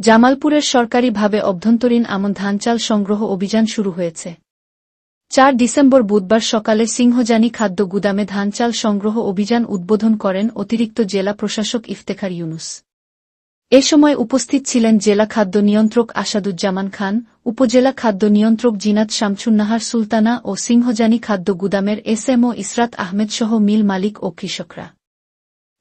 জামালপুরের সরকারিভাবে অভ্যন্তরীণ আমন ধান চাল সংগ্রহ অভিযান শুরু হয়েছে। চার ডিসেম্বর বুধবার সকালে সিংহজানি খাদ্য গুদামে ধান চাল সংগ্রহ অভিযান উদ্বোধন করেন অতিরিক্ত জেলা প্রশাসক ইফতেখার ইউনুস। এ সময় উপস্থিত ছিলেন জেলা খাদ্য নিয়ন্ত্রক আসাদুজ্জামান খান, উপজেলা খাদ্য নিয়ন্ত্রক জিনাত শামছুন্নাহার সুলতানা ও সিংহজানি খাদ্য গুদামের এসএমও ইসরাত আহমেদ সহ মিল মালিক ও কৃষকরা।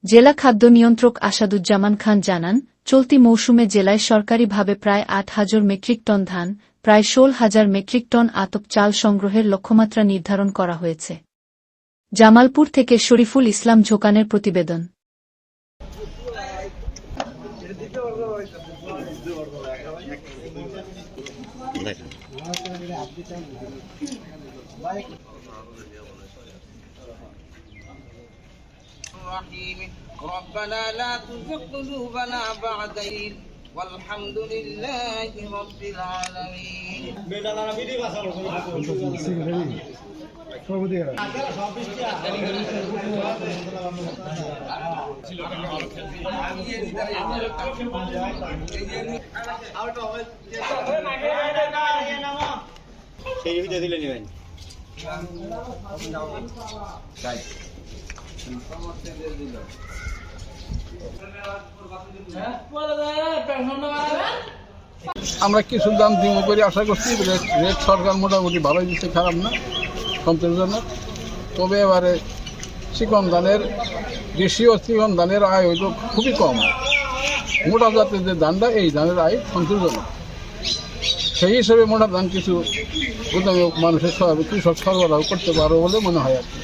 জেলা খাদ্য নিয়ন্ত্রক আসাদুজ্জামান খান জানান চলতি মৌসুমে জেলায় সরকারিভাবে প্রায় আট হাজার মেট্রিক টন ধান, প্রায় ষোল হাজার মেট্রিক টন আতপ চাল সংগ্রহের লক্ষ্যমাত্রা নির্ধারণ করা হয়েছে। জামালপুর থেকে শরীফুল ইসলাম ঝোকানের প্রতিবেদন। الرحيم ربنا لا تزغ قلوبنا بعد إذ والحمد لله رب العالمين সেই ভিডিও দিলে নেবেন আমরা কিছু দাম দিব করে, আশা করছি রেট সরকার মোটামুটি ভালোই দিচ্ছে, খারাপ না, সন্তোষজনক। তবে এবারে চিকন ধানের, দেশীয় চিকন ধানের আয় হইল খুবই কম। মোটা জাতের যে ধানটা, এই ধানের আয় সন্তোষজনক। সেই হিসেবে মোটা ধান কিছু মানুষের কৃষক সরবরাহ করতে পারবে বলে মনে হয় আর কি।